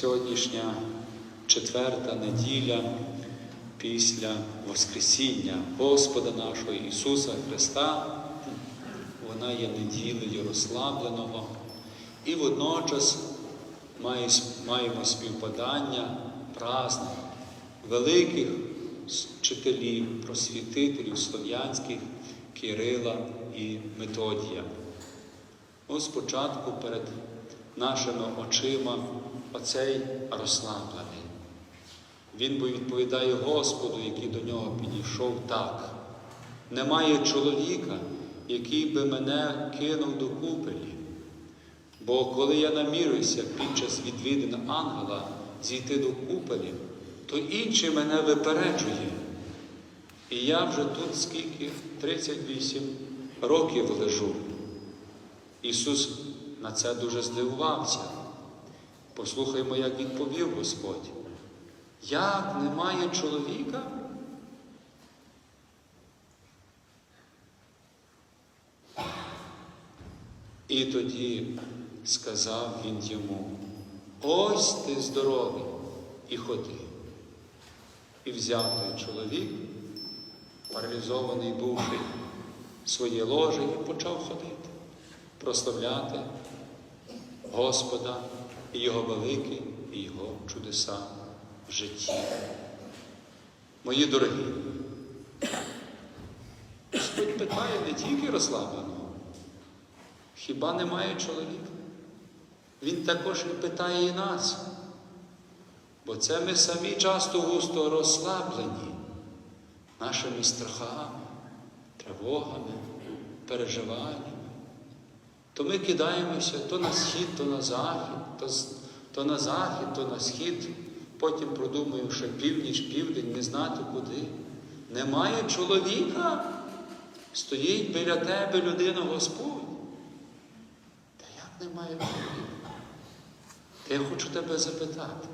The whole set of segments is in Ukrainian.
Сьогоднішня четверта неділя після Воскресіння Господа нашого Ісуса Христа, вона є неділею розслабленого і водночас маємо співпадання праздник великих вчителів, просвітителів слов'янських Кирила і Методія. Ось спочатку перед нашими очима оцей розслаблений. Він бо відповідає Господу, який до нього підійшов так. Немає чоловіка, який би мене кинув до купелі. Бо коли я намірюся під час відвідин ангела зійти до купелі, то інший мене випереджує. І я вже тут скільки 38 років лежу. Ісус на це дуже здивувався. Послухаймо, як відповів Господь. Як немає чоловіка? І тоді сказав він йому: ось ти здоровий і ходи. І взяв той чоловік, паралізований бувши, своє ложе і почав ходити, прославляти Господа і Його великі і Його чудеса в житті. Мої дорогі, Господь питає не тільки розслабленого, хіба немає чоловіка? Він також і питає і нас. Бо це ми самі часто густо розслаблені нашими страхами, тривогами, переживаннями. То ми кидаємося то на схід, то на захід, то, то на захід, то на схід. Потім продумуємо, що північ, південь, не знати куди. Немає чоловіка, стоїть біля тебе людина Господь. Та як немає чоловіка? Я хочу тебе запитати.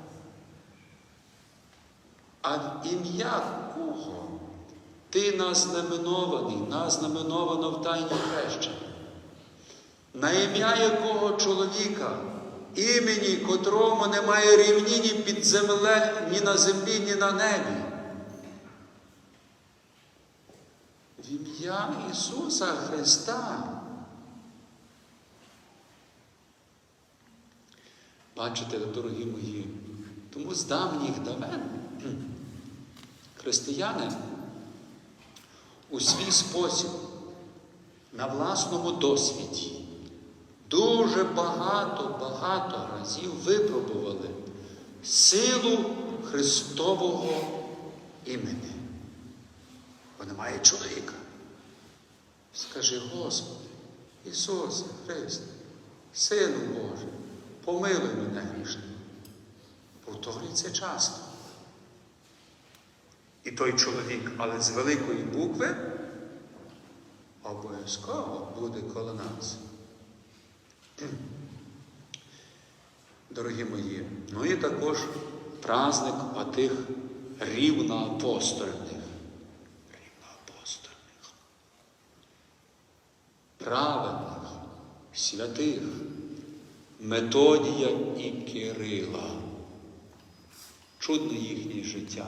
А в ім'я кого? Ти назнаменований, назнаменовано в тайні хрещення. На ім'я якого чоловіка, імені котрому немає рівні ні під землею, ні на землі, ні на небі. В ім'я Ісуса Христа. Бачите, дорогі мої, тому з давніх давен християни у свій спосіб на власному досвіді дуже багато-багато разів випробували силу Христового імені. Бо немає чоловіка. Скажи, Господи, Ісусе Христе, Сину Божий, помилуй мене грішного. Повторюй це часто. І той чоловік, але з великої букви, обов'язково буде коло нас. Дорогі мої, ну і також праздник отих рівноапостольних. Рівноапостольних. Праведних, святих, Методія і Кирила. Чудне їхнє життя.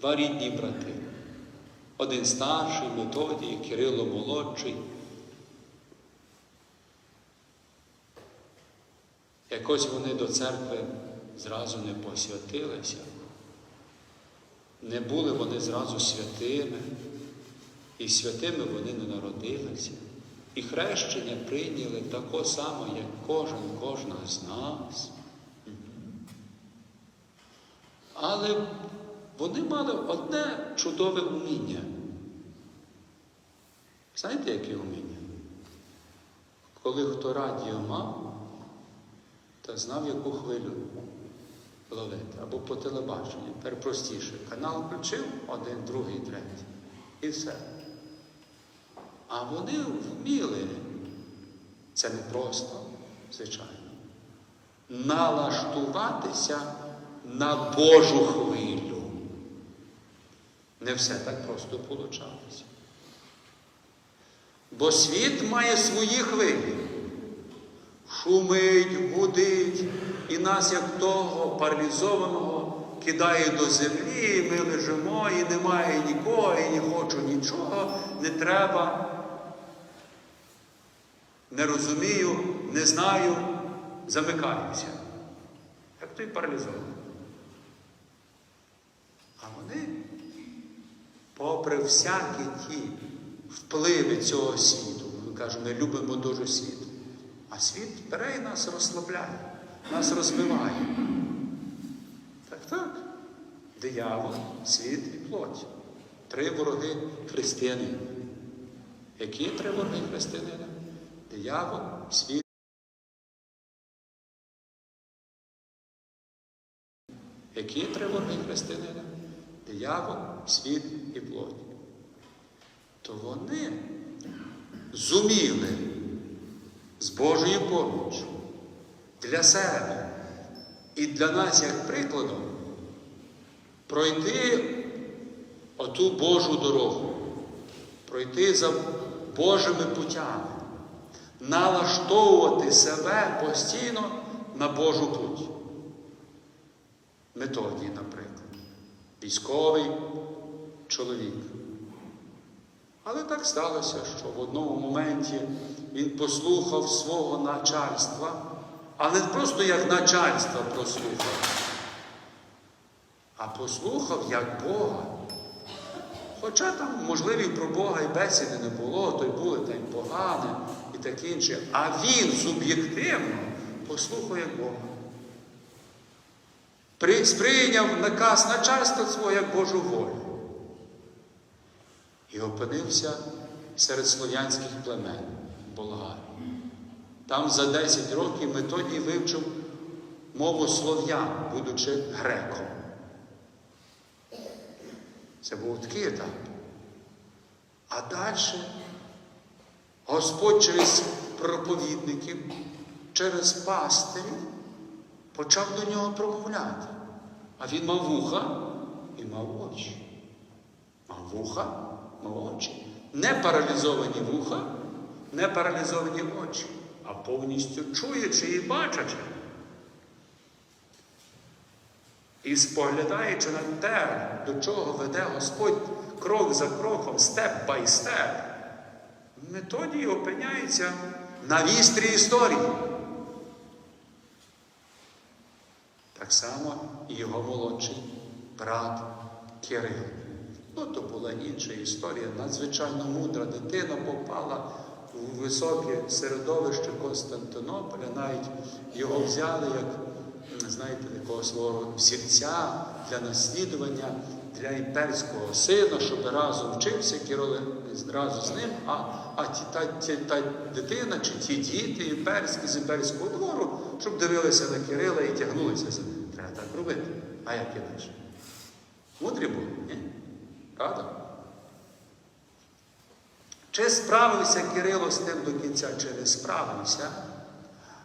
Два рідні брати. Один старший Методій, Кирило молодший. Якось вони до церкви зразу не посвятилися. Не були вони зразу святими, і святими вони не народилися. І хрещення прийняли тако само, як кожен, кожна з нас. Але вони мали одне чудове уміння. Знаєте, яке уміння? Коли хто радіо мав, та знав, яку хвилю ловити. Або по телебаченню. Тепер простіше. Канал включив один, другий, третій. І все. А вони вміли, це не просто, звичайно, налаштуватися на Божу хвилю. Не все так просто получалося. Бо світ має свої хвилі. Шумить, гудить, і нас, як того паралізованого, кидає до землі, ми лежимо, і немає нікого, і не хочу нічого, не треба. Не розумію, не знаю, замикаюся. Як той паралізований. А вони, попри всякі ті впливи цього світу, ми кажемо, ми любимо дуже світ, а світ бере і нас розслабляє, нас розбиває. Так, так. Диявол, світ і плоть. Три вороги християнина. Які три вороги християнина? Диявол, світ. Які три вороги християнина? Диявол, світ і плоть. То вони зуміли з Божою поміччю для себе і для нас, як прикладом, пройти оту Божу дорогу, пройти за Божими путями, налаштовувати себе постійно на Божу путь. Методій, наприклад, військовий чоловік. Але так сталося, що в одному моменті він послухав свого начальства, а не просто як начальство прослухав, а послухав як Бога. Хоча там, можливо, про Бога і бесіди не було, то й були та й погане і таке інше. А він суб'єктивно послухав як Бога. При- Сприйняв наказ начальства свого як Божу волю. І опинився серед слов'янських племен болгар. Там за 10 років Методій вивчив мову слов'ян, будучи греком. Це був такий етап. А далі Господь через проповідників, через пастирів почав до нього промовляти. А він мав вуха і мав очі. Мав вуха, очі. Не паралізовані вуха, не паралізовані очі, а повністю чуючи і бачачи. І споглядаючи на те, до чого веде Господь крок за кроком, степ бай степ, методій опиняється на вістрі історії. Так само і його молодший брат Кирил. Ну, то була інша історія. Надзвичайно мудра дитина попала у високе середовище Константинополя. Навіть його взяли як, знаєте, такого свого взірця для наслідування для імперського сина, щоб разом вчився Кирило разом з ним, а, а ті, та, ті, та дитина чи ті діти імперські з імперського двору, щоб дивилися на Кирила і тягнулися за ним. Треба так робити. А як інакше? Мудрі були, ні? Правда? Чи справився Кирило з тим до кінця, чи не справився?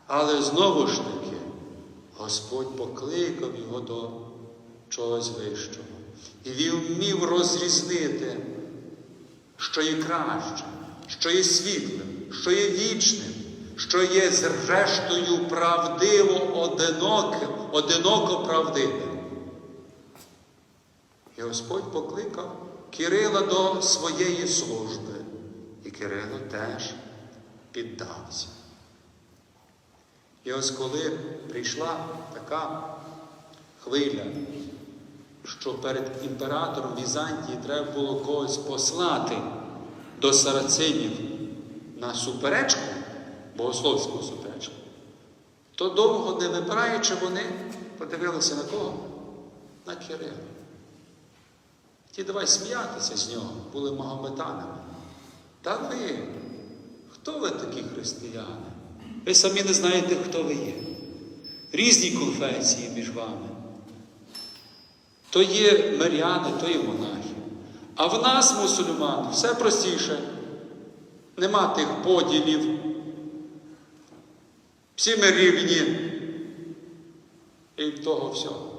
Але знову ж таки, Господь покликав його до чогось вищого. І він вмів розрізнити, що є краще, що є світлим, що є вічним, що є зрештою правдиво одиноким, одиноко правдивим. І Господь покликав Кирила до своєї служби. І Кирило теж піддався. І ось коли прийшла така хвиля, що перед імператором Візантії треба було когось послати до сарацинів на суперечку, богословську суперечку, то довго не вибираючи, вони подивилися на кого? На Кирила. Ті давай сміятися з нього, були магометанами. Та ви, хто ви такі християни? Ви самі не знаєте, хто ви є. Різні конфесії між вами. То є миряни, то є монахи. А в нас, мусульман, все простіше. Нема тих поділів. Всі ми рівні. І того всього.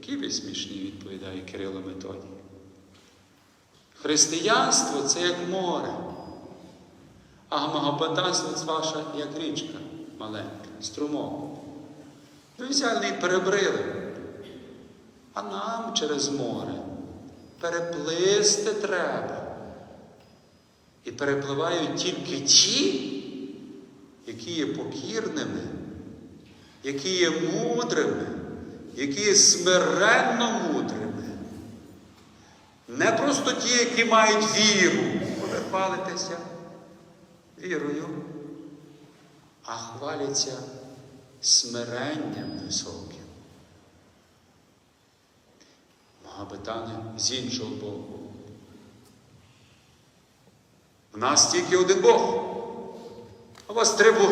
Які ви смішні, відповідає Кирило Методій. Християнство це як море, а магопатанство це ваша як річка. маленьке, струмок. Ви взяли і перебрили. А нам через море переплисти треба. І перепливають тільки ті, які є покірними, які є мудрими, які є смиренно мудрими. Не просто ті, які мають віру, ви хвалитеся вірою, а хваляться смиренням високим. Мога питання з іншого боку. У нас тільки один Бог. А вас три Боги.